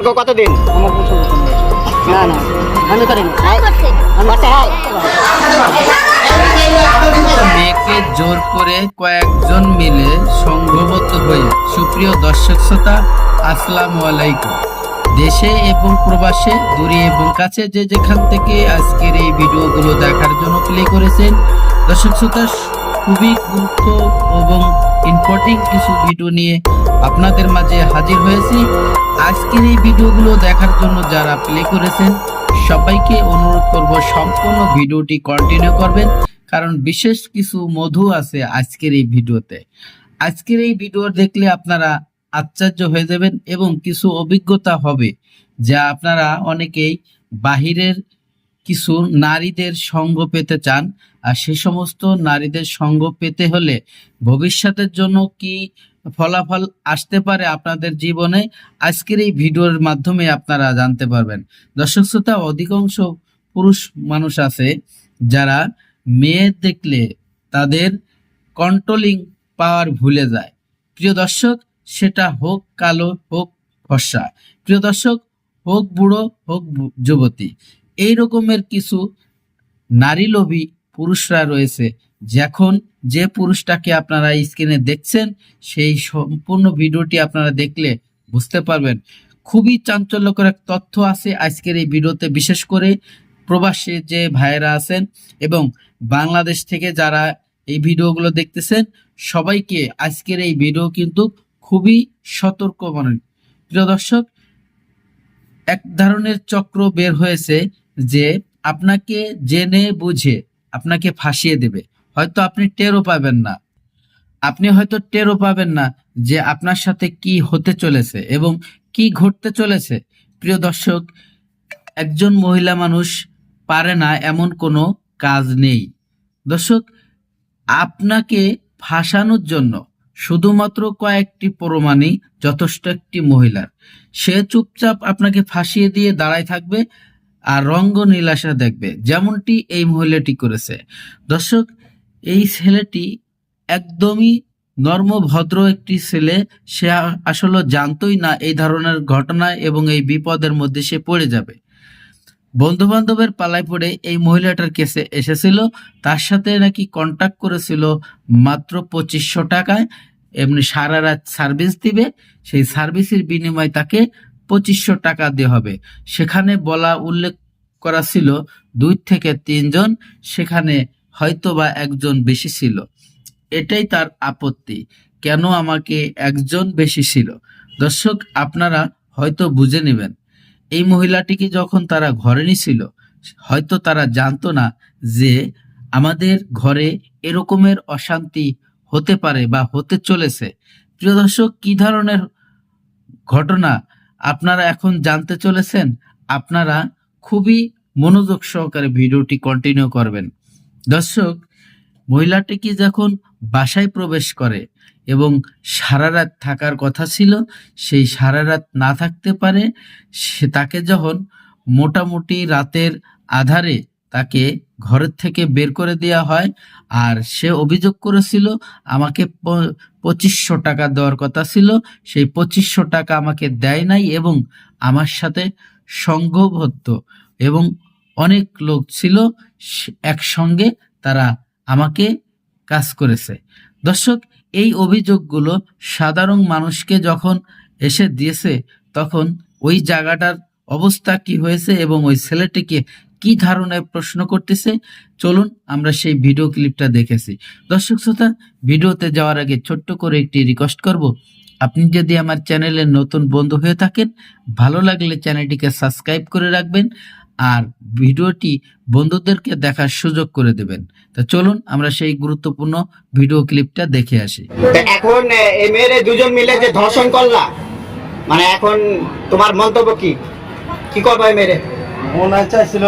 কতদিন আমার প্রচুর পছন্দ হয়েছে। না না আমি করিনি। মেয়েকে জোর করে কয়েকজন মিলে সংঘবদ্ধ হয়ে সুপ্রিয় দর্শক শ্রোতা আসসালামু আলাইকুম। দেশে এবং প্রবাসে দূরে এবং কাছে যে যেখান থেকে আজকের এই ভিডিওগুলো দেখার জন্য প্লে করেছেন দর্শক শ্রোতা খুবই গুরুত্ব এবং ইম্পর্টেন্ট কিছু ভিডিও নিয়ে আপনাদের মাঝে হাজির হয়েছি। আজকের এই ভিডিওগুলো দেখার জন্য যারা প্লে করেছেন, সবাইকে অনুরোধ করব সম্পূর্ণ ভিডিওটি কন্টিনিউ করবেন, কারণ বিশেষ কিছু মধু আছে আজকের এই ভিডিওতে আজকের এই ভিডিও দেখলে আপনারা আশ্চর্য হয়ে যাবেন এবং কিছু অভিজ্ঞতা হবে, যা আপনারা অনেকেই বাহিরের কিছু নারীদের সঙ্গ পেতে চান। আর সে সমস্ত নারীদের সঙ্গ পেতে হলে ভবিষ্যতের জন্য কি ফলাফল আসতে পারে আপনাদের জীবনে, আজকের এই ভিডিওর মাধ্যমে আপনারা জানতে পারবেন। দর্শক শ্রোতা, অধিকাংশ পুরুষ মানুষ আছে যারা মেয়ে দেখলে তাদের কন্ট্রোলিং পাওয়ার ভুলে যায়। প্রিয় দর্শক, সেটা হোক কালো, হোক ফর্সা। প্রিয় দর্শক, হোক বুড়ো, হোক যুবতী। এই রকমের কিছু নারী লোভী পুরুষরা রয়েছে। যখন যে পুরুষটাকে আপনারা স্ক্রিনে দেখছেন, সেই সম্পূর্ণ ভিডিওটি আপনারা দেখলে বুঝতে পারবেন। খুবই চাঞ্চল্যকর এক তথ্য আছে আজকের এই ভিডিওতে, বিশেষ করে প্রবাসী যে ভাইয়েরা আছেন এবং বাংলাদেশ থেকে যারা এই ভিডিওগুলো দেখতেছেন, সবাইকে আজকের এই ভিডিও কিন্তু খুবই সতর্ক মনে। প্রিয় দর্শক এক ধরনের চক্র বের হয়েছে যে আপনাকে জেনে বুঝে আপনাকে ফাঁসিয়ে দেবে। হয়তো আপনি টেরও পাবেন না। আপনি হয়তো টেরও পাবেন না যে আপনার সাথে কি হতে চলেছে এবং কি ঘটতে চলেছে। প্রিয় দর্শক, একজন মহিলা মানুষ পারে না এমন কোনো কাজ নেই। দর্শক, আপনাকে ফাঁসানোর জন্য শুধুমাত্র কয়েকটি প্রমাণই যথেষ্ট একটি মহিলার। সে চুপচাপ আপনাকে ফাঁসিয়ে দিয়ে দাঁড়ায় থাকবে আর রঙ্গ নীলাশা দেখবে, যেমনটি এই মহিলাটি করেছে। দর্শক, এই ছেলেটি একদমই নর্ম, ভদ্র একটি ছেলে। সে আসলে জানতোই না এই ধরনের ঘটনা এবং এই বিপদের মধ্যে সে পড়ে যাবে। বন্ধু বান্ধবের পালায় পড়ে এই মহিলাটার কেসে এসেছিল। তার সাথে নাকি কন্টাক্ট করেছিল মাত্র পঁচিশশো টাকায়। এমনি সারা রাত সার্ভিস দিবে, সেই সার্ভিসের বিনিময়ে তাকে পঁচিশশো টাকা দেওয়া হবে। সেখানে বলা উল্লেখ করা ছিল, দুই থেকে তিনজন সেখানে হয়তো বা একজন বেশি ছিল। এটাই তার আপত্তি, কেন আমাকে একজন বেশি ছিল? দর্শক, আপনারা হয়তো বুঝে নেবেন, এই মহিলাটিকে যখন তারা ঘরে নিছিল, হয়তো তারা জানতো না যে আমাদের ঘরে এরকমের অশান্তি হতে পারে বা হতে চলেছে। প্রিয় দর্শক, কি ধরনের ঘটনা আপনারা এখন জানতে চলেছেন? আপনারা খুবই মনোযোগ সহকারে ভিডিওটি কন্টিনিউ করবেন। দর্শক মহিলাটিকে যখন বাসায় প্রবেশ করে এবং সারা রাত থাকার কথা ছিল, সেই সারা রাত না থাকতে পারে, সে তাকে যখন মোটামুটি রাতের আধারে তাকে ঘরের থেকে বের করে দেওয়া হয়। আর সে অভিযোগ করেছিল, আমাকে পঁচিশশো টাকা দেওয়ার কথা ছিল। সেই পঁচিশশো টাকা আমাকে দেয় নাই এবং আমার সাথে সংঘবদ্ধ এবং অনেক লোক ছিল একসঙ্গে তারা আমাকে কাজ করেছে। দর্শক, এই অভিযোগগুলো সাধারণ মানুষকে যখন এসে দিয়েছে, তখন ওই জায়গাটার অবস্থা কি হয়েছে এবং ওই ছেলেটিকে কি ধারণায় প্রশ্ন করতেছে চলুন আমরা সেই ভিডিও ক্লিপটা দেখেছি। দর্শক শ্রোতা ভিডিওতে যাওয়ার আগে ছোট্ট করে একটি রিকোয়েস্ট করব। আপনি যদি আমার চ্যানেলের নতুন বন্ধু হয়ে থাকেন ভালো লাগলে চ্যানেলটিকে সাবস্ক্রাইব করে রাখবেন আর ভিডিওটি বন্ধুদেরকে দেখার সুযোগ করে দেবেন। তা চলুন আমরা সেই গুরুত্বপূর্ণ ভিডিও ক্লিপটা দেখে আসি। এখন এই মেয়েরে দুজন মিলে যে ধর্ষণ করলা মানে এখন তোমার মন্তব্য কি? কি করব এই মেয়েরে? মনে চাইছিল